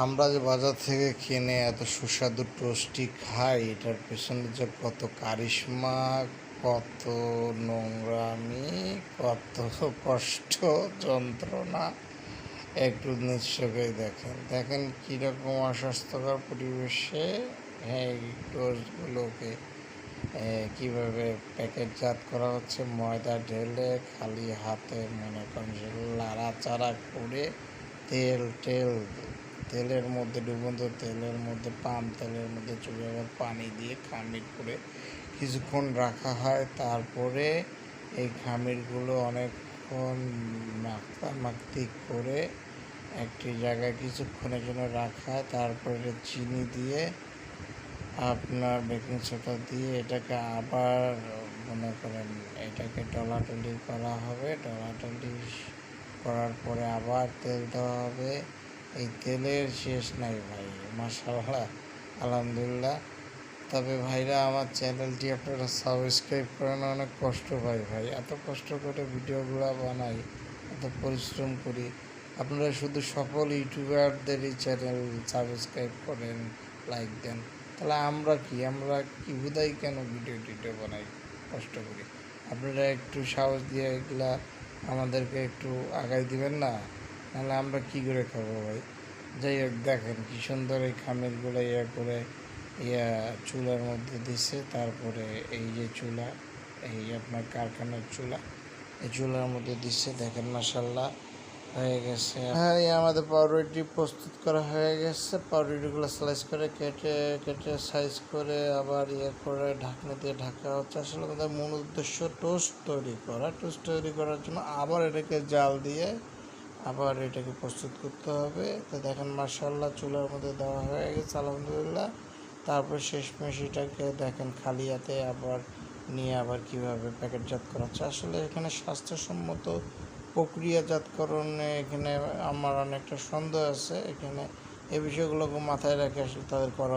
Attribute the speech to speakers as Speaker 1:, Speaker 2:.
Speaker 1: আমরা যে বাজার থেকে কিনে এত সুস্বাদু টোস্টি খাই, এটার পেছনে যে কত কারিশমা, কত নোংরামি, কত কষ্ট, যন্ত্রণা, একটু নিশ্চয়ই দেখেন। দেখেন কীরকম অস্বাস্থ্যকর পরিবেশে হ্যাঁ এই টোস্টগুলোকে কীভাবে প্যাকেটজাত করা হচ্ছে, ময়দা ঢেলে খালি হাতে মনে করেন যে লাড়াচাড়া করে তেল টেল তেলের মধ্যে ডুবন্ত তেলের মধ্যে পাম তেলের মধ্যে চুলে আবার পানি দিয়ে খামির করে কিছুক্ষণ রাখা হয়। তারপরে এই খামিরগুলো অনেকক্ষণ মাখতা মাখতি করে একটি জায়গায় কিছুক্ষণের জন্য রাখা হয়। তারপরে চিনি দিয়ে আপনার বেকিং সোডা দিয়ে এটাকে আবার মনে করেন এটাকে ডলাটলি করা হবে। ডলাটলি করার পরে আবার তেল দেওয়া হবে। এই তেলের শেষ নাই ভাই মাসাল্লাহ আলহামদুলিল্লাহ। তবে ভাইরা, আমার চ্যানেলটি আপনারা সাবস্ক্রাইব করেন, অনেক কষ্ট পাই ভাই। এত কষ্ট করে ভিডিওগুলো বানাই, এত পরিশ্রম করি। আপনারা শুধু সকল ইউটিউবারদেরই চ্যানেল সাবস্ক্রাইব করেন লাইক দেন। তাহলে আমরা কি? আমরা কি হুদাই কেন ভিডিও টিডিও বানাই? কষ্ট করি। আপনারা একটু সাহস দিয়ে এগুলা আমাদেরকে একটু আগাই দিবেন না? নাহলে আমরা কি করে খাব ভাই? যাই হোক, দেখেন কি সুন্দর এই খামিরগুলো ইয়ে করে ইয়া চুলার মধ্যে দিছে। তারপরে এই যে চুলা, এই আপনার কারখানার চুলা, এই চুলার মধ্যে দিচ্ছে দেখেন মাসাল্লাহ হয়ে গেছে। হ্যাঁ আমাদের পাউরুটি প্রস্তুত করা হয়ে গেছে। পাউরুটিগুলো স্লাইস করে কেটে কেটে সাইজ করে আবার ইয়ে করে ঢাকনা দিয়ে ঢাকা হচ্ছে। আসলে আমাদের মূল উদ্দেশ্য টোস্ট তৈরি করা। টোস্ট তৈরি করার জন্য আবার এটাকে জাল দিয়ে আবার এটাকে প্রস্তুত করতে হবে। তো দেখেন মার্শাল্লাহ চুলার মধ্যে দেওয়া হয়ে গেছে, আলহামদুলিল্লাহ। তারপর শেষ মেশিটাকে দেখেন খালি হাতে আবার নিয়ে আবার কীভাবে প্যাকেটজাত করা হচ্ছে। আসলে এখানে স্বাস্থ্যসম্মত প্রক্রিয়াজাতকরণে এখানে আমার অনেকটা সন্দেহ আছে। এখানে এই বিষয়গুলোকে মাথায় রেখে আসলে তাদের করা